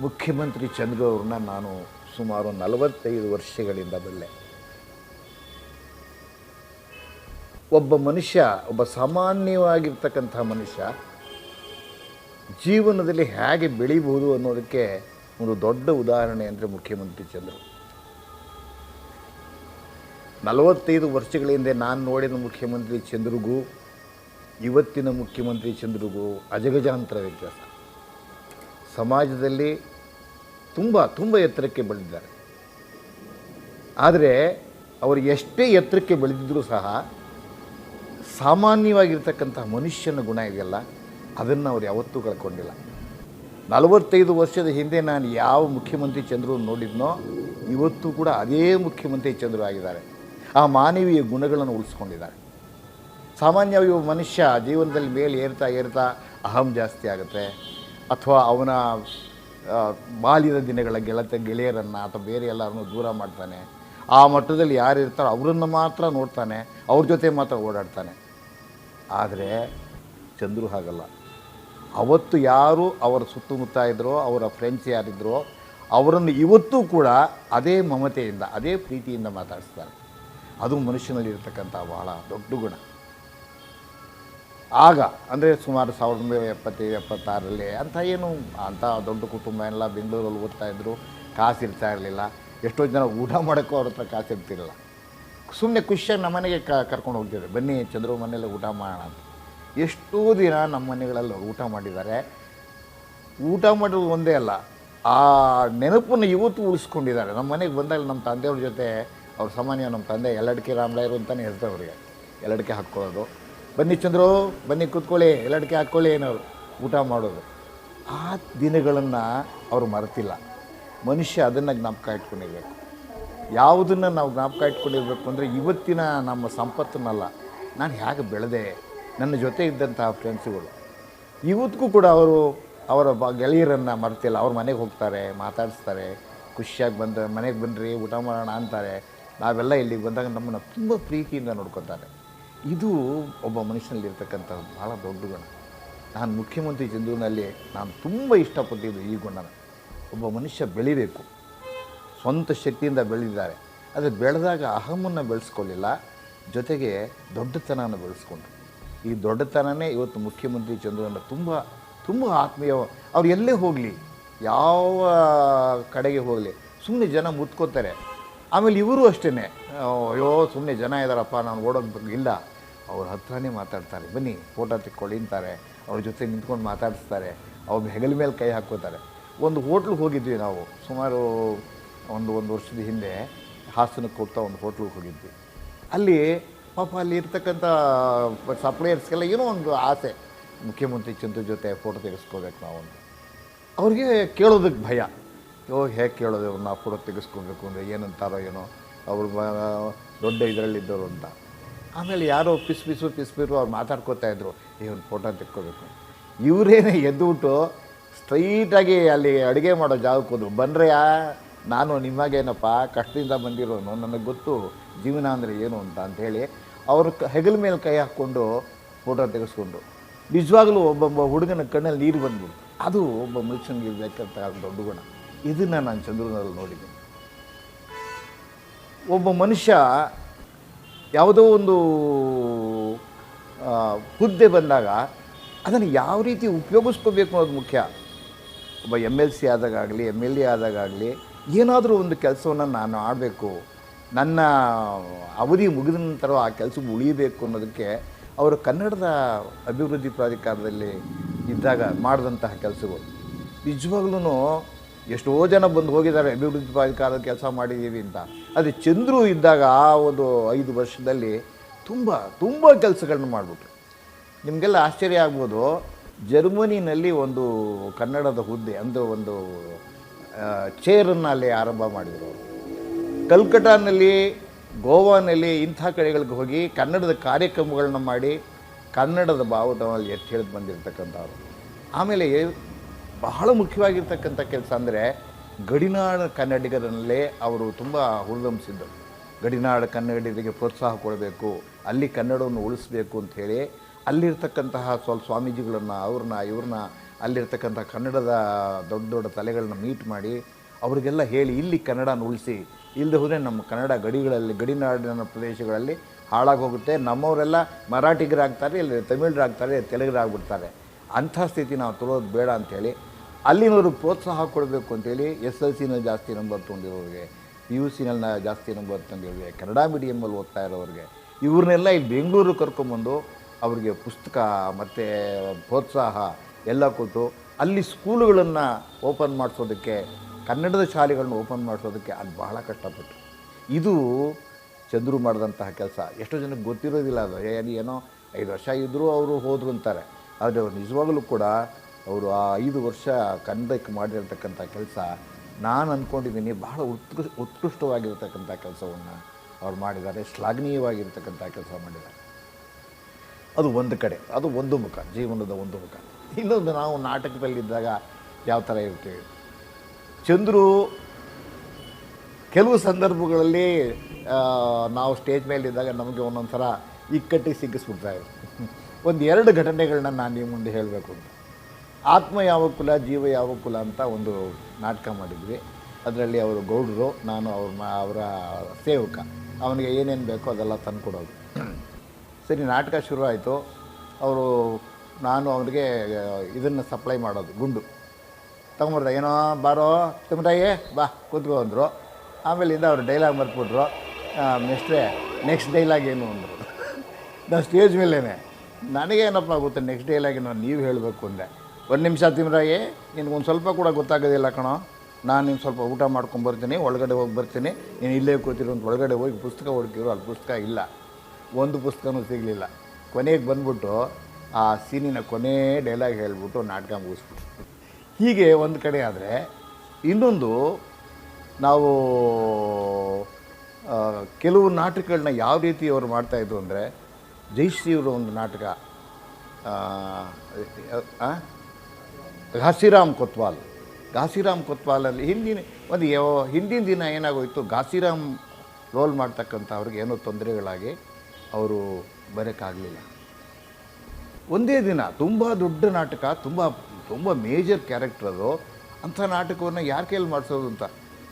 ಮುಖ್ಯಮಂತ್ರಿ ಚಂದ್ರು ಅವ್ರನ್ನ ನಾನು ಸುಮಾರು ನಲವತ್ತೈದು ವರ್ಷಗಳಿಂದ ಬಲ್ಲೆ. ಒಬ್ಬ ಮನುಷ್ಯ, ಒಬ್ಬ ಸಾಮಾನ್ಯವಾಗಿರ್ತಕ್ಕಂಥ ಮನುಷ್ಯ ಜೀವನದಲ್ಲಿ ಹೇಗೆ ಬೆಳಿಬಹುದು ಅನ್ನೋದಕ್ಕೆ ಒಂದು ದೊಡ್ಡ ಉದಾಹರಣೆ ಅಂದರೆ ಮುಖ್ಯಮಂತ್ರಿ ಚಂದ್ರು. ನಲವತ್ತೈದು ವರ್ಷಗಳ ಹಿಂದೆ ನಾನು ನೋಡಿದ ಮುಖ್ಯಮಂತ್ರಿ ಚಂದ್ರಿಗೂ, ಇವತ್ತಿನ ಮುಖ್ಯಮಂತ್ರಿ ಚಂದ್ರಿಗೂ ಅಜಗಜಾಂತರ ವ್ಯತ್ಯಾಸ. ಸಮಾಜದಲ್ಲಿ ತುಂಬ ತುಂಬ ಎತ್ತರಕ್ಕೆ ಬೆಳೆದಿದ್ದಾರೆ. ಆದರೆ ಅವರು ಎಷ್ಟೇ ಎತ್ತರಕ್ಕೆ ಬೆಳೆದಿದ್ದರೂ ಸಹ ಸಾಮಾನ್ಯವಾಗಿರ್ತಕ್ಕಂಥ ಮನುಷ್ಯನ ಗುಣ ಇದೆಯಲ್ಲ, ಅದನ್ನು ಅವ್ರು ಯಾವತ್ತೂ ಕಳ್ಕೊಂಡಿಲ್ಲ. ನಲವತ್ತೈದು ವರ್ಷದ ಹಿಂದೆ ನಾನು ಯಾವ ಮುಖ್ಯಮಂತ್ರಿ ಚಂದ್ರು ನೋಡಿದ್ನೋ, ಇವತ್ತು ಕೂಡ ಅದೇ ಮುಖ್ಯಮಂತ್ರಿ ಚಂದ್ರು ಆಗಿದ್ದಾರೆ. ಆ ಮಾನವೀಯ ಗುಣಗಳನ್ನು ಉಳಿಸ್ಕೊಂಡಿದ್ದಾರೆ. ಸಾಮಾನ್ಯವಾಗಿ ಮನುಷ್ಯ ಜೀವನದಲ್ಲಿ ಮೇಲೆ ಏರ್ತಾ ಏರ್ತಾ ಅಹಂ ಜಾಸ್ತಿ ಆಗುತ್ತೆ. ಅಥವಾ ಅವನ ಬಾಲ್ಯದ ದಿನಗಳ ಗೆಳತ, ಗೆಳೆಯರನ್ನು ಅಥವಾ ಬೇರೆ ಎಲ್ಲರನ್ನು ದೂರ ಮಾಡ್ತಾನೆ. ಆ ಮಟ್ಟದಲ್ಲಿ ಯಾರು ಇರ್ತಾರೋ ಅವರನ್ನು ಮಾತ್ರ ನೋಡ್ತಾನೆ. ಅವ್ರ ಜೊತೆ ಮಾತ್ರ ಓಡಾಡ್ತಾನೆ. ಆದರೆ ಚಂದ್ರು ಹಾಗಲ್ಲ. ಅವತ್ತು ಯಾರು ಅವರ ಸುತ್ತಮುತ್ತ ಇದ್ದರೋ ಅವರ ಫ್ರೆಂಡ್ಸ್ ಯಾರಿದ್ದರೋ ಅವರನ್ನು ಇವತ್ತೂ ಕೂಡ ಅದೇ ಮಮತೆಯಿಂದ, ಅದೇ ಪ್ರೀತಿಯಿಂದ ಮಾತಾಡಿಸ್ತಾರೆ. ಅದು ಮನುಷ್ಯನಲ್ಲಿ ಇರತಕ್ಕಂಥ ಬಹಳ ದೊಡ್ಡ ಗುಣ. ಆಗ, ಅಂದರೆ ಸುಮಾರು ಸಾವಿರದ ಒಂಬೈನೂರ ಎಪ್ಪತ್ತೈದು ಎಪ್ಪತ್ತಾರರಲ್ಲಿ ಅಂಥ ಏನು ಅಂಥ ದೊಡ್ಡ ಕುಟುಂಬ ಎಲ್ಲ ಬೆಂಗಳೂರಲ್ಲಿ ಓದ್ತಾ ಇದ್ದರು ಕಾಸು ಇರ್ತಾ ಇರಲಿಲ್ಲ. ಎಷ್ಟೋ ಜನ ಊಟ ಮಾಡೋಕ್ಕೂ ಅವ್ರ ಹತ್ರ ಕಾಸು ಇರ್ತಿರಲಿಲ್ಲ. ಸುಮ್ಮನೆ ಖುಷಿಯಾಗಿ ನಮ್ಮ ಮನೆಗೆ ಕರ್ಕೊಂಡು ಹೋಗ್ತಿದ್ರು, ಬನ್ನಿ ಚಂದ್ರು ಮನೆಯಲ್ಲಿ ಊಟ ಮಾಡೋಣ ಅಂತ. ಎಷ್ಟೋ ದಿನ ನಮ್ಮ ಮನೆಗಳಲ್ಲಿ ಊಟ ಮಾಡಿದ್ದಾರೆ. ಊಟ ಮಾಡೋದು ಒಂದೇ ಅಲ್ಲ, ಆ ನೆನಪನ್ನು ಇವತ್ತು ಉಳಿಸ್ಕೊಂಡಿದ್ದಾರೆ. ನಮ್ಮ ಮನೆಗೆ ಬಂದಾಗ ನಮ್ಮ ತಂದೆಯವ್ರ ಜೊತೆ, ಅವ್ರ ಸಾಮಾನ್ಯ ನಮ್ಮ ತಂದೆ, ಎಲ್ಲಡಿಕೆ ರಾಮರಾಯರು ಅಂತಲೇ ಹೇಳ್ತಾರೆ ಅವರಿಗೆ. ಎಲ್ಲಡಿಕೆ ಹಾಕ್ಕೊಳ್ಳೋದು. ಬನ್ನಿ ಚಂದ್ರು, ಬನ್ನಿ ಕೂತ್ಕೊಳ್ಳಿ, ಎಲ್ಲಡಿಕೆ ಹಾಕ್ಕೊಳ್ಳಿ ಏನವರು ಊಟ ಮಾಡೋದು. ಆ ದಿನಗಳನ್ನು ಅವರು ಮರೆತಿಲ್ಲ. ಮನುಷ್ಯ ಅದನ್ನು ಜ್ಞಾಪಕ ಇಟ್ಕೊಂಡಿರಬೇಕು. ಯಾವುದನ್ನು ನಾವು ಜ್ಞಾಪಕ ಇಟ್ಕೊಂಡಿರಬೇಕು ಅಂದರೆ ಇವತ್ತಿನ ನಮ್ಮ ಸಂಪತ್ತನ್ನಲ್ಲ. ನಾನು ಹೇಗೆ ಬೆಳೆದೆ? ನನ್ನ ಜೊತೆ ಇದ್ದಂತಹ ಫ್ರೆಂಡ್ಸ್ಗಳು ಇವತ್ತಿಗೂ ಕೂಡ ಅವರು ಅವರ ಬ ಗೆಳೆಯರನ್ನು ಮರೆತಿಲ್ಲ. ಅವ್ರ ಮನೆಗೆ ಹೋಗ್ತಾರೆ, ಮಾತಾಡಿಸ್ತಾರೆ. ಖುಷಿಯಾಗಿ ಬಂದ ಮನೆಗೆ ಬನ್ನಿರಿ ಊಟ ಮಾಡೋಣ ಅಂತಾರೆ. ನಾವೆಲ್ಲ ಇಲ್ಲಿಗೆ ಬಂದಾಗ ನಮ್ಮನ್ನು ತುಂಬ ಪ್ರೀತಿಯಿಂದ ನೋಡ್ಕೊತಾರೆ. ಇದು ಒಬ್ಬ ಮನುಷ್ಯನಲ್ಲಿರ್ತಕ್ಕಂಥ ಭಾಳ ದೊಡ್ಡ ಗುಣ. ನಾನು ಮುಖ್ಯಮಂತ್ರಿ ಚಂದ್ರನಲ್ಲಿ ನಾನು ತುಂಬ ಇಷ್ಟಪಟ್ಟಿದ್ದು ಈ ಗುಣನ. ಒಬ್ಬ ಮನುಷ್ಯ ಬೆಳಿಬೇಕು. ಸ್ವಂತ ಶಕ್ತಿಯಿಂದ ಬೆಳೆದಿದ್ದಾರೆ. ಆದರೆ ಬೆಳೆದಾಗ ಅಹಮನ್ನು ಬೆಳೆಸ್ಕೊಳ್ಳಿಲ್ಲ. ಜೊತೆಗೆ ದೊಡ್ಡತನನ ಬೆಳೆಸ್ಕೊಂಡ್ರು. ಈ ದೊಡ್ಡತನನೇ ಇವತ್ತು ಮುಖ್ಯಮಂತ್ರಿ ಚಂದ್ರನ ತುಂಬ ತುಂಬ ಆತ್ಮೀಯ ಅವ್ರು ಎಲ್ಲೇ ಹೋಗಲಿ, ಯಾವ ಕಡೆಗೆ ಹೋಗಲಿ ಸುಮ್ಮನೆ ಜನ ಮುತ್ಕೋತಾರೆ. ಆಮೇಲೆ ಇವರು ಅಷ್ಟೇ ಅಯ್ಯೋ ಸುಮ್ಮನೆ ಜನ ಇದ್ದಾರಪ್ಪ ನಾನು ಓಡೋದು ಇಲ್ಲ. ಅವ್ರ ಹತ್ರನೇ ಮಾತಾಡ್ತಾರೆ. ಬನ್ನಿ, ಫೋಟೋ ತಿಕ್ಕೊಳ್ಳಿ ಅಂತಾರೆ. ಅವ್ರ ಜೊತೆ ನಿಂತ್ಕೊಂಡು ಮಾತಾಡಿಸ್ತಾರೆ. ಅವ್ರ ಹೆಗಲ ಮೇಲೆ ಕೈ ಹಾಕೋತಾರೆ ಒಂದು ಹೋಟ್ಲಿಗೆ ಹೋಗಿದ್ವಿ ನಾವು. ಸುಮಾರು ಒಂದು ಒಂದು ವರ್ಷದ ಹಿಂದೆ ಹಾಸನಕ್ಕೆ ಹೋಗ್ತಾ ಒಂದು ಹೋಟ್ಲಿಗೆ ಹೋಗಿದ್ವಿ. ಅಲ್ಲಿ ಪಾಪ ಅಲ್ಲಿ ಇರ್ತಕ್ಕಂಥ ಸಪ್ಲೈಯರ್ಸ್ಗೆಲ್ಲ ಏನೋ ಒಂದು ಆಸೆ. ಮುಖ್ಯಮಂತ್ರಿ ಚಂದ್ರ ಜೊತೆ ಫೋಟೋ ತೆಗೆಸ್ಕೋಬೇಕು ನಾವು ಅವ್ರಿಗೆ ಕೇಳೋದಕ್ಕೆ ಭಯ. ಯೋ ಹೇಗೆ ಕೇಳೋದು ಇವ್ರನ್ನ ಫೋಟೋ ತೆಗೆಸ್ಕೊಬೇಕು ಅಂದರೆ ಏನಂತಾರೋ ಏನೋ. ಅವ್ರು ದೊಡ್ಡ ಇದರಲ್ಲಿದ್ದವರು ಅಂತ. ಆಮೇಲೆ ಯಾರೋ ಪಿಸ್ ಪಿಸು ಪಿಸ್ ಪಿರು ಅವ್ರು ಮಾತಾಡ್ಕೋತಾ ಇದ್ರು. ಒಂದು ಫೋಟೋ ತೆಕ್ಕೋಬೇಕು ಇವರೇನೇ ಎದ್ದುಬಿಟ್ಟು ಸ್ಟ್ರೈಟಾಗಿ ಅಲ್ಲಿ ಅಡುಗೆ ಮಾಡೋ ಜಾಗಕ್ಕೆ ಹೋದ್ರು. ಬಂದ್ರೆಯಾ? ನಾನು ನಿಮಗೇನಪ್ಪ ಕಷ್ಟದಿಂದ ಬಂದಿರೋನು, ನನಗೆ ಗೊತ್ತು. ಜೀವನ ಅಂದರೆ ಏನು ಅಂತ ಅಂಥೇಳಿ ಅವರು ಹೆಗಲ ಮೇಲೆ ಕೈ ಹಾಕ್ಕೊಂಡು ಫೋಟೋ ತೆಗೆಸ್ಕೊಂಡು. ನಿಜವಾಗ್ಲೂ ಒಬ್ಬೊಬ್ಬ ಹುಡುಗನ ಕಣ್ಣಲ್ಲಿ ನೀರು ಬಂದ್ಬಿಡ್ತು. ಅದು ಒಬ್ಬ ಮನುಷ್ಯನಿಗೆ ಇರಬೇಕಂತ ದೊಡ್ಡ ಗುಣ. ಇದನ್ನು ನಾನು ಚಂದ್ರನಲ್ಲಿ ನೋಡಿದ್ದೀನಿ. ಒಬ್ಬ ಮನುಷ್ಯ ಯಾವುದೋ ಒಂದು ಹುದ್ದೆ ಬಂದಾಗ ಅದನ್ನು ಯಾವ ರೀತಿ ಉಪಯೋಗಿಸ್ಕೋಬೇಕು ಅನ್ನೋದು ಮುಖ್ಯ. ಒಬ್ಬ ಎಂ ಎಲ್ ಸಿ ಆದಾಗಲಿ ಎಂ ಎಲ್ ಎ ಆದಾಗಲಿ ಏನಾದರೂ ಒಂದು ಕೆಲಸವನ್ನು ನಾನು ಆಡಬೇಕು. ನನ್ನ ಅವಧಿ ಮುಗಿದ ನಂತರ ಆ ಕೆಲಸಕ್ಕೆ ಉಳಿಯಬೇಕು ಅನ್ನೋದಕ್ಕೆ ಅವರು ಕನ್ನಡದ ಅಭಿವೃದ್ಧಿ ಪ್ರಾಧಿಕಾರದಲ್ಲಿ ಇದ್ದಾಗ ಮಾಡಿದಂತಹ ಕೆಲಸಗಳು. ನಿಜವಾಗ್ಲೂ ಎಷ್ಟೋ ಜನ ಬಂದು ಹೋಗಿದ್ದಾರೆ, ಅಭಿವೃದ್ಧಿ ಪ್ರಾಧಿಕಾರದ ಕೆಲಸ ಮಾಡಿದ್ದೀವಿ ಅಂತ. ಆದರೆ ಚಂದ್ರು ಇದ್ದಾಗ ಆ ಒಂದು ಐದು ವರ್ಷದಲ್ಲಿ ತುಂಬ ತುಂಬ ಕೆಲಸಗಳನ್ನ ಮಾಡಿಬಿಟ್ರು. ನಿಮಗೆಲ್ಲ ಆಶ್ಚರ್ಯ ಆಗ್ಬೋದು, ಜರ್ಮನಿನಲ್ಲಿ ಒಂದು ಕನ್ನಡದ ಹುದ್ದೆ, ಅಂದರೆ ಒಂದು ಚೇರನ್ನು ಅಲ್ಲಿ ಆರಂಭ ಮಾಡಿದರು ಅವರು. ಕಲ್ಕಟ್ಟಾನಲ್ಲಿ ಗೋವಾನಲ್ಲಿ ಇಂಥ ಕಡೆಗಳಿಗೆ ಹೋಗಿ ಕನ್ನಡದ ಕಾರ್ಯಕ್ರಮಗಳನ್ನ ಮಾಡಿ ಕನ್ನಡದ ಭಾವದಲ್ಲಿ ಎತ್ತಿ ಹಿಡಿದು ಬಂದಿರತಕ್ಕಂಥವ್ರು. ಆಮೇಲೆ ಬಹಳ ಮುಖ್ಯವಾಗಿರ್ತಕ್ಕಂಥ ಕೆಲಸ ಅಂದರೆ ಗಡಿನಾಡ ಕನ್ನಡಿಗರಲ್ಲೇ ಅವರು ತುಂಬ ಹುರಿದಂಬಿಸಿದ್ದರು ಗಡಿನಾಡ ಕನ್ನಡಿಗರಿಗೆ ಪ್ರೋತ್ಸಾಹ ಕೊಡಬೇಕು, ಅಲ್ಲಿ ಕನ್ನಡವನ್ನು ಉಳಿಸಬೇಕು ಅಂತ ಹೇಳಿ ಅಲ್ಲಿರ್ತಕ್ಕಂತಹ ಸ್ವಲ್ಪ ಸ್ವಾಮೀಜಿಗಳನ್ನು, ಅವ್ರನ್ನ, ಇವ್ರನ್ನ ಅಲ್ಲಿರ್ತಕ್ಕಂಥ ಕನ್ನಡದ ದೊಡ್ಡ ದೊಡ್ಡ ತಲೆಗಳನ್ನ ಮೀಟ್ ಮಾಡಿ ಅವರಿಗೆಲ್ಲ ಹೇಳಿ, ಇಲ್ಲಿ ಕನ್ನಡನ ಉಳಿಸಿ ಇಲ್ಲದೆ ಹೋದರೆ ನಮ್ಮ ಕನ್ನಡ ಗಡಿಗಳಲ್ಲಿ, ಗಡಿನಾಡಿನ ಪ್ರದೇಶಗಳಲ್ಲಿ ಹಾಳಾಗೋಗುತ್ತೆ. ನಮ್ಮವರೆಲ್ಲ ಮರಾಠಿಗರಾಗ್ತಾರೆ, ಇಲ್ಲಿ ತಮಿಳರಾಗ್ತಾರೆ ತೆಲುಗರಾಗ್ಬಿಡ್ತಾರೆ. ಅಂಥ ಸ್ಥಿತಿ ನಾವು ತೊಳೋದು ಬೇಡ ಅಂಥೇಳಿ ಅಲ್ಲಿನವ್ರಿಗೆ ಪ್ರೋತ್ಸಾಹ ಕೊಡಬೇಕು ಅಂತೇಳಿ ಎಸ್ ಎಲ್ ಸಿನಲ್ಲಿ ಜಾಸ್ತಿ ನಂಬರ್ ತೊಗೊಂಡಿರೋರಿಗೆ ಪಿ ಯು ಸಿನಲ್ಲಿ ಜಾಸ್ತಿ ನಂಬರ್ ತಂದಿರೋರಿಗೆ ಕನ್ನಡ ಮೀಡಿಯಮಲ್ಲಿ ಓದ್ತಾ ಇರೋರಿಗೆ, ಇವ್ರನ್ನೆಲ್ಲ ಇಲ್ಲಿ ಬೆಂಗಳೂರು ಕರ್ಕೊಂಬಂದು ಅವರಿಗೆ ಪುಸ್ತಕ ಮತ್ತು ಪ್ರೋತ್ಸಾಹ ಎಲ್ಲ ಕೊಟ್ಟು ಅಲ್ಲಿ ಸ್ಕೂಲುಗಳನ್ನು ಓಪನ್ ಮಾಡಿಸೋದಕ್ಕೆ, ಕನ್ನಡದ ಶಾಲೆಗಳನ್ನ ಓಪನ್ ಮಾಡಿಸೋದಕ್ಕೆ ಅಲ್ಲಿ ಬಹಳ ಕಷ್ಟಪಟ್ಟು. ಇದು ಚಂದ್ರು ಮಾಡಿದಂತಹ ಕೆಲಸ. ಎಷ್ಟೋ ಜನಕ್ಕೆ ಗೊತ್ತಿರೋದಿಲ್ಲ ಅದು. ಏನು ಏನೋ ಐದು ವರ್ಷ ಇದ್ದರೂ ಅವರು ಹೋದ್ರು ಅಂತಾರೆ. ಆದರೆ ಅವ್ರು ನಿಜವಾಗಲೂ ಕೂಡ ಅವರು ಆ ಐದು ವರ್ಷ ಕನ್ನಡಕ್ಕೆ ಮಾಡಿರ್ತಕ್ಕಂಥ ಕೆಲಸ ನಾನು ಅಂದ್ಕೊಂಡಿದ್ದೀನಿ ಬಹಳ ಉತ್ಕೃ, ಉತ್ಕೃಷ್ಟವಾಗಿರ್ತಕ್ಕಂಥ ಕೆಲಸವನ್ನು ಅವ್ರು ಮಾಡಿದ್ದಾರೆ, ಶ್ಲಾಘನೀಯವಾಗಿರ್ತಕ್ಕಂಥ ಕೆಲಸ ಮಾಡಿದ್ದಾರೆ. ಅದು ಒಂದು ಕಡೆ, ಅದು ಒಂದು ಮುಖ, ಜೀವನದ ಒಂದು ಮುಖ. ಇನ್ನೊಂದು ನಾವು ನಾಟಕದಲ್ಲಿದ್ದಾಗ ಯಾವ ಥರ ಇರ್ತೀವಿ ಚಂದ್ರು ಕೆಲವು ಸಂದರ್ಭಗಳಲ್ಲಿ ನಾವು ಸ್ಟೇಜ್ ಮೇಲಿದ್ದಾಗ ನಮಗೆ ಒಂದೊಂದು ಥರ ಇಕ್ಕಟ್ಟಿಗೆ ಇದೆ ಒಂದು ಎರಡು ಘಟನೆಗಳನ್ನ ನಾನು ನಿಮ್ಮ ಮುಂದೆ ಹೇಳಬೇಕು ಅಂತ. ಆತ್ಮ ಯಾವ ಕುಲ, ಜೀವ ಯಾವ ಕುಲ ಅಂತ ಒಂದು ನಾಟಕ ಮಾಡಿದ್ವಿ. ಅದರಲ್ಲಿ ಅವರು ಗೌಡರು, ನಾನು ಅವ್ರ ಅವರ ಸೇವಕ. ಅವನಿಗೆ ಏನೇನು ಬೇಕೋ ಅದೆಲ್ಲ ತಂದುಕೊಡೋದು. ಸರಿ, ನಾಟಕ ಶುರು ಆಯಿತು. ಅವರು, ನಾನು ಅವನಿಗೆ ಇದನ್ನು ಸಪ್ಲೈ ಮಾಡೋದು, ಗುಂಡು. ತಗೊಂಬರ್ದೆ, ಏನೋ, ಬಾರೋ ತಿಮ್ಮರಾಯೇ ಬಾ, ಕೂತ್ಕೋ ಅಂದರು. ಆಮೇಲಿಂದ ಅವ್ರು ಡೈಲಾಗ್ ಮರ್ತ್ಬಿಟ್ರು ನೆಕ್ಸ್ಟೇ ನೆಕ್ಸ್ಟ್ ಡೈಲಾಗ್ ಏನು ಅಂದರು. ನಾನು ಸ್ಟೇಜ್ ಮೇಲೇ ನನಗೇನಪ್ಪ ಗೊತ್ತೆ ನೆಕ್ಸ್ಟ್ ಡೈಲಾಗ್ ನಾನು ನೀವು ಹೇಳಬೇಕು ಅಂದೆ. ಒಂದು ನಿಮಿಷ ತಿಮ್ರಾಯಿ ನಿನಗೊಂದು ಸ್ವಲ್ಪ ಕೂಡ ಗೊತ್ತಾಗೋದಿಲ್ಲ ಕಣೋ. ನಾನು ನೀನು ಸ್ವಲ್ಪ ಊಟ ಮಾಡ್ಕೊಂಡು ಬರ್ತೀನಿ, ಒಳಗಡೆ ಹೋಗಿ ಬರ್ತೀನಿ. ನೀನು ಇಲ್ಲೇ ಕೂತಿರೋ ಅಂತ ಒಳಗಡೆ ಹೋಗಿ ಪುಸ್ತಕ ಹುಡುಕಿರೋ, ಅಲ್ಲಿ ಪುಸ್ತಕ ಇಲ್ಲ. ಒಂದು ಪುಸ್ತಕನೂ ಸಿಗಲಿಲ್ಲ. ಕೊನೆಗೆ ಬಂದ್ಬಿಟ್ಟು ಆ ಸೀನಿನ ಕೊನೆ ಡೈಲಾಗ್ ಹೇಳ್ಬಿಟ್ಟು ನಾಟಕ ಮುಗಿಸ್ಬಿಟ್ಟು ಹೀಗೆ ಒಂದು ಕಡೆ ಆದರೆ, ಇನ್ನೊಂದು ನಾವು ಕೆಲವು ನಾಟಕಗಳನ್ನ ಯಾವ ರೀತಿ ಅವರು ಮಾಡ್ತಾಯಿದ್ರು ಅಂದರೆ ಜಯಶ್ರೀಯವರ ಒಂದು ನಾಟಕ? ಘಾಸಿರಾಮ್ ಕೊತ್ವಾಲ್. ಘಾಸಿರಾಮ್ ಕೊತ್ವಾಲಲ್ಲಿ ಹಿಂದಿನ ಒಂದು ಹಿಂದಿನ ದಿನ ಏನಾಗೋಯಿತು, ಘಾಸಿರಾಮ್ ರೋಲ್ ಮಾಡ್ತಕ್ಕಂಥ ಅವ್ರಿಗೆ ಏನೋ ತೊಂದರೆಗಳಾಗಿ ಅವರು ಬರೋಕ್ಕಾಗಲಿಲ್ಲ. ಒಂದೇ ದಿನ ತುಂಬ ದೊಡ್ಡ ನಾಟಕ, ತುಂಬ ತುಂಬ ಮೇಜರ್ ಕ್ಯಾರೆಕ್ಟರ್ ಅದು. ಅಂಥ ನಾಟಕವನ್ನು ಯಾರ ಕೈಯಲ್ಲಿ ಮಾಡಿಸೋದು ಅಂತ?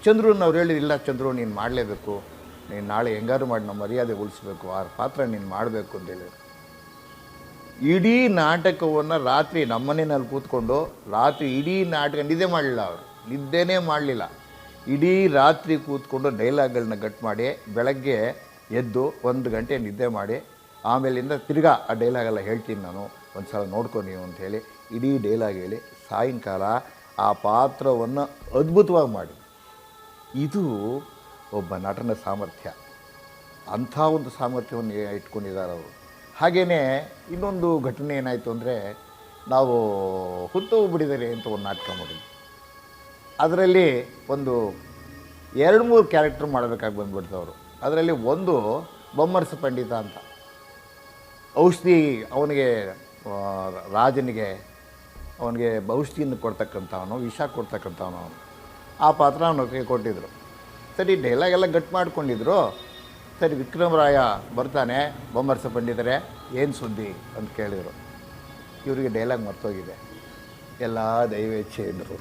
ಚಂದ್ರನ್ ಅವ್ರು ಹೇಳಿದ್ರು, ಇಲ್ಲ ಚಂದ್ರು, ನೀನು ಮಾಡಲೇಬೇಕು. ನೀನು ನಾಳೆ ಹೆಂಗಾರು ಮಾಡಿ ನಮ್ಮ ಮರ್ಯಾದೆ ಉಳಿಸ್ಬೇಕು, ಆ ಪಾತ್ರ ನೀನು ಮಾಡಬೇಕು ಅಂತ ಹೇಳಿದ್ರು. ಇಡೀ ನಾಟಕವನ್ನು ರಾತ್ರಿ ನಮ್ಮನೆಯಲ್ಲಿ ಕೂತ್ಕೊಂಡು ರಾತ್ರಿ ಇಡೀ ನಾಟಕ ನಿದ್ದೆ ಮಾಡಲಿಲ್ಲ ಅವರು. ನಿದ್ದೆನೇ ಮಾಡಲಿಲ್ಲ. ಇಡೀ ರಾತ್ರಿ ಕೂತ್ಕೊಂಡು ಡೈಲಾಗ್ಗಳನ್ನ ಕಟ್ ಮಾಡಿ ಬೆಳಗ್ಗೆ ಎದ್ದು ಒಂದು ಗಂಟೆ ನಿದ್ದೆ ಮಾಡಿ ಆಮೇಲಿಂದ ತಿರ್ಗಾ ಆ ಡೈಲಾಗೆಲ್ಲ ಹೇಳ್ತೀನಿ ನಾನು. ಒಂದು ಸಲ ನೋಡ್ಕೊ ನೀವು ಅಂತ ಹೇಳಿ ಇಡೀ ಡೈಲಾಗ್ ಹೇಳಿ ಸಾಯಂಕಾಲ ಆ ಪಾತ್ರವನ್ನು ಅದ್ಭುತವಾಗಿ ಮಾಡಿ. ಇದು ಒಬ್ಬ ನಟನ ಸಾಮರ್ಥ್ಯ. ಅಂಥ ಒಂದು ಸಾಮರ್ಥ್ಯವನ್ನು ಇಟ್ಕೊಂಡಿದ್ದಾರೆ ಅವರು. ಹಾಗೆಯೇ ಇನ್ನೊಂದು ಘಟನೆ ಏನಾಯಿತು ಅಂದರೆ ನಾವು ಹುತ್ತು ಬಿಡಿದರೆ ಅಂತ ಒಂದು ನಾಟಕ ಮಾಡಿದ್ವಿ. ಅದರಲ್ಲಿ ಒಂದು ಎರಡು ಮೂರು ಕ್ಯಾರೆಕ್ಟರ್ ಮಾಡಬೇಕಾಗಿ ಬಂದ್ಬಿಡ್ತು ಅವರು. ಅದರಲ್ಲಿ ಒಂದು ಬೊಮ್ಮರಸ ಪಂಡಿತ ಅಂತ. ಔಷಧಿ ಅವನಿಗೆ ರಾಜನಿಗೆ ಅವನಿಗೆ ಔಷಧಿಯನ್ನು ಕೊಡ್ತಕ್ಕಂಥವನು, ವಿಷ ಕೊಡ್ತಕ್ಕಂಥವನು. ಅವನು ಆ ಪಾತ್ರ ಅವನಿಗೆ ಕೊಟ್ಟಿದ್ದರು ಸರಿ ಡೈಲಾಗೆಲ್ಲ ಗಟ್ ಮಾಡ್ಕೊಂಡಿದ್ರು. ಸರಿ ವಿಕ್ರಮರಾಯ ಬರ್ತಾನೆ, ಬೊಮ್ಮರ್ಸ ಪಂಡಿತರೆ, ಏನು ಸುದ್ದಿ ಅಂತ ಕೇಳಿದರು. ಇವರಿಗೆ ಡೈಲಾಗ್ ಮರ್ತೋಗಿದೆ. ಎಲ್ಲ ದೈವೇಚ್ಛೆ ಎಂದರು.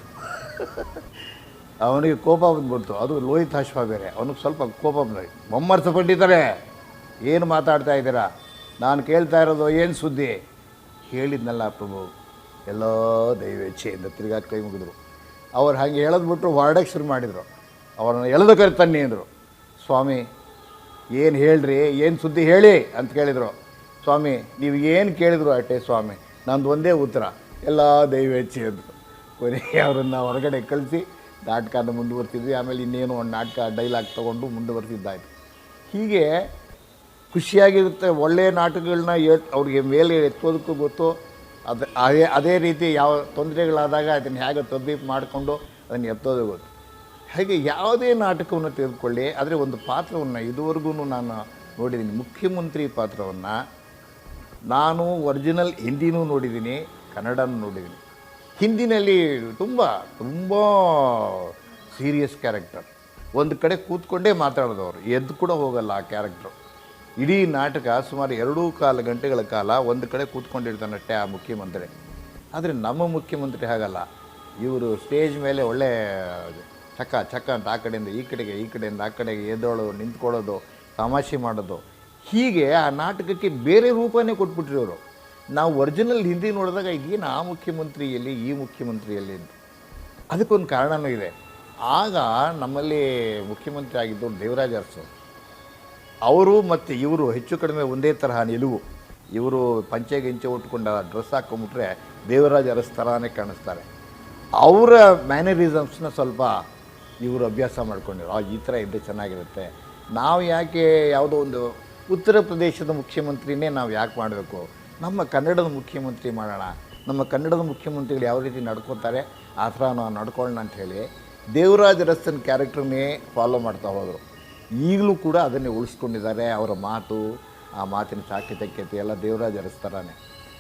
ಅವನಿಗೆ ಕೋಪ ಬಂದ್ಬಿಡ್ತು. ಅದು ಲೋಹಿತ್ ಅಶ್ವ ಬೇರೆ. ಅವನಿಗೆ ಸ್ವಲ್ಪ ಕೋಪ ಬಂದ ಬೊಮ್ಮರ್ಸ ಪಂಡಿತರೆ, ಏನು ಮಾತಾಡ್ತಾ ಇದ್ದೀರಾ? ನಾನು ಕೇಳ್ತಾ ಇರೋದು ಏನು ಸುದ್ದಿ? ಹೇಳಿದ್ನಲ್ಲ ಪ್ರಭು, ಎಲ್ಲ ದೈವೇಚ್ಛೆಯಿಂದ ತಿರ್ಗಾ ಕೈ ಮುಗಿದ್ರು. ಅವ್ರು ಹಾಗೆ ಹೇಳದ್ಬಿಟ್ಟು ಹೊರಡಕ್ಕೆ ಶುರು ಮಾಡಿದರು. ಅವರನ್ನು ಎಳೆದು ಕರೆ ತನ್ನಿ ಅಂದರು ಸ್ವಾಮಿ ಏನು ಹೇಳ್ರಿ, ಏನು ಸುದ್ದಿ ಹೇಳಿ ಅಂತ ಕೇಳಿದರು. ಸ್ವಾಮಿ, ನೀವು ಏನು ಕೇಳಿದ್ರು ಅಟ್ಟೆ ಸ್ವಾಮಿ? ನಂದು ಒಂದೇ ಉತ್ತರ, ಎಲ್ಲ ದೈವೇಚ್ಛೆ ಅಂದರು ಕೊನೆಗೆ ಅವರನ್ನು ಹೊರಗಡೆ ಕಳಿಸಿ ನಾಟಕನ ಮುಂದುವರ್ತಿದ್ವಿ ಆಮೇಲೆ ಇನ್ನೇನು ಒಂದು ನಾಟಕ ಡೈಲಾಗ್ ತೊಗೊಂಡು ಮುಂದುವರ್ತಿದ್ದಾಯಿತು ಹೀಗೆ ಖುಷಿಯಾಗಿರುತ್ತೆ ಒಳ್ಳೆಯ ನಾಟಕಗಳನ್ನ ಏ ಅವ್ರಿಗೆ ಮೇಲೆ ಎತ್ತೋದಕ್ಕೂ ಗೊತ್ತು. ಅದು ಅದೇ ಅದೇ ರೀತಿ ಯಾವ ತೊಂದರೆಗಳಾದಾಗ ಅದನ್ನು ಹೇಗೆ ತಬ್ಬೀಪ್ ಮಾಡಿಕೊಂಡು ಅದನ್ನು ಎತ್ತೋದು ಗೊತ್ತು. ಹಾಗೆ ಯಾವುದೇ ನಾಟಕವನ್ನು ತೆಗೆದುಕೊಳ್ಳಿ, ಆದರೆ ಒಂದು ಪಾತ್ರವನ್ನು ಇದುವರೆಗೂ ನಾನು ನೋಡಿದ್ದೀನಿ. ಮುಖ್ಯಮಂತ್ರಿ ಪಾತ್ರವನ್ನು ನಾನು ಒರಿಜಿನಲ್ ಹಿಂದಿನೂ ನೋಡಿದ್ದೀನಿ, ಕನ್ನಡನೂ ನೋಡಿದ್ದೀನಿ. ಹಿಂದಿನಲ್ಲಿ ತುಂಬ ತುಂಬ ಸೀರಿಯಸ್ ಕ್ಯಾರೆಕ್ಟರ್ ಒಂದು ಕಡೆ ಕೂತ್ಕೊಂಡೇ ಮಾತಾಡೋದವರು, ಎದ್ದು ಕೂಡ ಹೋಗಲ್ಲ ಆ ಕ್ಯಾರೆಕ್ಟ್ರು ಇಡೀ ನಾಟಕ ಸುಮಾರು ಎರಡೂ ಕಾಲು, ಗಂಟೆಗಳ ಕಾಲ ಒಂದು ಕಡೆ ಕೂತ್ಕೊಂಡಿರ್ತಾನಷ್ಟೇ ಆ ಮುಖ್ಯಮಂತ್ರಿ. ಆದರೆ ನಮ್ಮ ಮುಖ್ಯಮಂತ್ರಿ ಹಾಗಲ್ಲ. ಇವರು ಸ್ಟೇಜ್ ಮೇಲೆ ಒಳ್ಳೆ ಚಕ್ಕ ಚಕ ಅಂತ ಆ ಕಡೆಯಿಂದ ಈ ಕಡೆಗೆ, ಈ ಕಡೆಯಿಂದ ಆ ಕಡೆಗೆ ಎದ್ದೋಳು ನಿಂತ್ಕೊಳ್ಳೋದು, ತಮಾಷೆ ಮಾಡೋದು. ಹೀಗೆ ಆ ನಾಟಕಕ್ಕೆ ಬೇರೆ ರೂಪನೇ ಕೊಟ್ಬಿಟ್ರು ಇವರು. ನಾವು ಒರಿಜಿನಲ್ ಹಿಂದಿ ನೋಡಿದಾಗ ಇದೇನು ಆ ಮುಖ್ಯಮಂತ್ರಿಯಲ್ಲಿ, ಈ ಮುಖ್ಯಮಂತ್ರಿಯಲ್ಲಿ ಅಂತ. ಅದಕ್ಕೊಂದು ಕಾರಣವೂ ಇದೆ. ಆಗ ನಮ್ಮಲ್ಲಿ ಮುಖ್ಯಮಂತ್ರಿ ಆಗಿದ್ದು ದೇವರಾಜ ಅರಸು. ಅವರು ಮತ್ತು ಇವರು ಹೆಚ್ಚು ಕಡಿಮೆ ಒಂದೇ ತರಹ ನಿಲುವು. ಇವರು ಪಂಚೆ ಗಿಂಚೆ ಉಟ್ಕೊಂಡ ಡ್ರೆಸ್ ಹಾಕೊಂಬಿಟ್ರೆ ದೇವರಾಜ ಅರಸ್ ಥರನೇ ಕಾಣಿಸ್ತಾರೆ. ಅವರ ಮ್ಯಾನರಿಸಮ್ಸ್ನ ಸ್ವಲ್ಪ ಇವರು ಅಭ್ಯಾಸ ಮಾಡ್ಕೊಂಡಿರು. ಆ, ಈ ಥರ ಇದ್ದರೆ ಚೆನ್ನಾಗಿರುತ್ತೆ. ನಾವು ಯಾಕೆ ಯಾವುದೋ ಒಂದು ಉತ್ತರ ಪ್ರದೇಶದ ಮುಖ್ಯಮಂತ್ರಿನೇ ನಾವು ಯಾಕೆ ಮಾಡಬೇಕು? ನಮ್ಮ ಕನ್ನಡದ ಮುಖ್ಯಮಂತ್ರಿ ಮಾಡೋಣ. ನಮ್ಮ ಕನ್ನಡದ ಮುಖ್ಯಮಂತ್ರಿಗಳು ಯಾವ ರೀತಿ ನಡ್ಕೋತಾರೆ, ಆ ಥರ ನಾವು ನಡ್ಕೊಳ್ಳೋಣ ಅಂತ ಹೇಳಿ ದೇವರಾಜ ರಸ್ತನ್ ಕ್ಯಾರೆಕ್ಟರ್ನೇ ಫಾಲೋ ಮಾಡ್ತಾ ಹೋದರು. ಈಗಲೂ ಕೂಡ ಅದನ್ನೇ ಉಳಿಸ್ಕೊಂಡಿದ್ದಾರೆ. ಅವರ ಮಾತು, ಆ ಮಾತಿನ ಚಾಕಚಕ್ಯತೆ ಎಲ್ಲ ದೇವರಾಜ ಅರಸ್ ಥರನೇ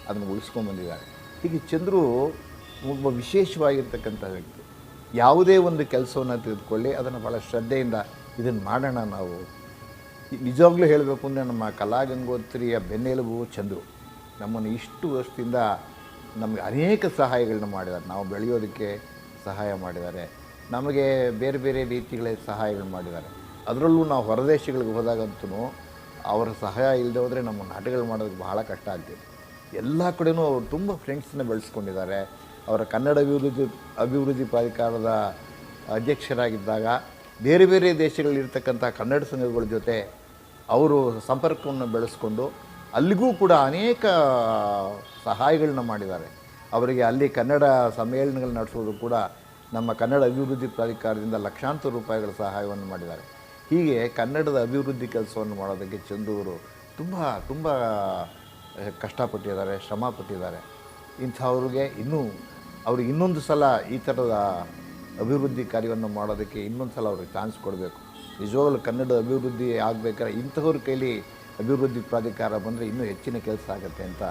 ಅದನ್ನು ಉಳಿಸ್ಕೊಂಡ್ಬಂದಿದ್ದಾರೆ ಹೀಗೆ ಚಂದ್ರು ಒಬ್ಬ ವಿಶೇಷವಾಗಿರ್ತಕ್ಕಂಥ ವ್ಯಕ್ತಿ. ಯಾವುದೇ ಒಂದು ಕೆಲಸವನ್ನು ತೆಗೆದುಕೊಳ್ಳಿ, ಅದನ್ನು ಭಾಳ ಶ್ರದ್ಧೆಯಿಂದ ಇದನ್ನು ಮಾಡೋಣ ನಾವು. ನಿಜವಾಗ್ಲೂ ಹೇಳಬೇಕು ಅಂದರೆ ನಮ್ಮ ಕಲಾಗಂಗೋತ್ರಿಯ ಬೆನ್ನೆಲುಬು ಚಂದ್ರು. ನಮ್ಮನ್ನು ಇಷ್ಟು ವರ್ಷದಿಂದ ನಮಗೆ ಅನೇಕ ಸಹಾಯಗಳನ್ನ ಮಾಡಿದ್ದಾರೆ. ನಾವು ಬೆಳೆಯೋದಕ್ಕೆ ಸಹಾಯ ಮಾಡಿದ್ದಾರೆ. ನಮಗೆ ಬೇರೆ ಬೇರೆ ರೀತಿಗಳ ಸಹಾಯಗಳು ಮಾಡಿದ್ದಾರೆ. ಅದರಲ್ಲೂ ನಾವು ಹೊರದೇಶಗಳಿಗೆ ಹೋದಾಗಂತೂ ಅವರ ಸಹಾಯ ಇಲ್ಲದೆ ಹೋದರೆ ನಮ್ಮ ನಾಟಕಗಳು ಮಾಡೋದಕ್ಕೆ ಬಹಳ ಕಷ್ಟ ಆಗ್ತಿದೆ. ಎಲ್ಲ ಕಡೆನೂ ಅವರು ತುಂಬ ಫ್ರೆಂಡ್ಸನ್ನ ಬೆಳೆಸ್ಕೊಂಡಿದ್ದಾರೆ. ಅವರ ಕನ್ನಡ ಅಭಿವೃದ್ಧಿ ಅಭಿವೃದ್ಧಿ ಪ್ರಾಧಿಕಾರದ ಅಧ್ಯಕ್ಷರಾಗಿದ್ದಾಗ ಬೇರೆ ಬೇರೆ ದೇಶಗಳಲ್ಲಿರ್ತಕ್ಕಂಥ ಕನ್ನಡ ಸಂಘಗಳ ಜೊತೆ ಅವರು ಸಂಪರ್ಕವನ್ನು ಬೆಳೆಸ್ಕೊಂಡು ಅಲ್ಲಿಗೂ ಕೂಡ ಅನೇಕ ಸಹಾಯಗಳನ್ನ ಮಾಡಿದ್ದಾರೆ. ಅವರಿಗೆ ಅಲ್ಲಿ ಕನ್ನಡ ಸಮ್ಮೇಳನಗಳು ನಡೆಸೋದು ಕೂಡ ನಮ್ಮ ಕನ್ನಡ ಅಭಿವೃದ್ಧಿ ಪ್ರಾಧಿಕಾರದಿಂದ ಲಕ್ಷಾಂತರ ರೂಪಾಯಿಗಳ ಸಹಾಯವನ್ನು ಮಾಡಿದ್ದಾರೆ. ಹೀಗೆ ಕನ್ನಡದ ಅಭಿವೃದ್ಧಿ ಕೆಲಸವನ್ನು ಮಾಡೋದಕ್ಕೆ ಚಂದೂರು ತುಂಬ ತುಂಬ ಕಷ್ಟಪಟ್ಟಿದ್ದಾರೆ, ಶ್ರಮ ಪಟ್ಟಿದ್ದಾರೆ. ಇಂಥವ್ರಿಗೆ ಇನ್ನೂ ಅವ್ರಿಗೆ ಇನ್ನೊಂದು ಸಲ ಈ ಥರದ ಅಭಿವೃದ್ಧಿ ಕಾರ್ಯವನ್ನು ಮಾಡೋದಕ್ಕೆ ಇನ್ನೊಂದು ಸಲ ಅವ್ರಿಗೆ ಚಾನ್ಸ್ ಕೊಡಬೇಕು. ನಿಜವಾಗಲೂ ಕನ್ನಡ ಅಭಿವೃದ್ಧಿ ಆಗಬೇಕಾದ್ರೆ ಇಂಥವ್ರ ಕೈಲಿ ಅಭಿವೃದ್ಧಿ ಪ್ರಾಧಿಕಾರ ಬಂದರೆ ಇನ್ನೂ ಹೆಚ್ಚಿನ ಕೆಲಸ ಆಗುತ್ತೆ ಅಂತ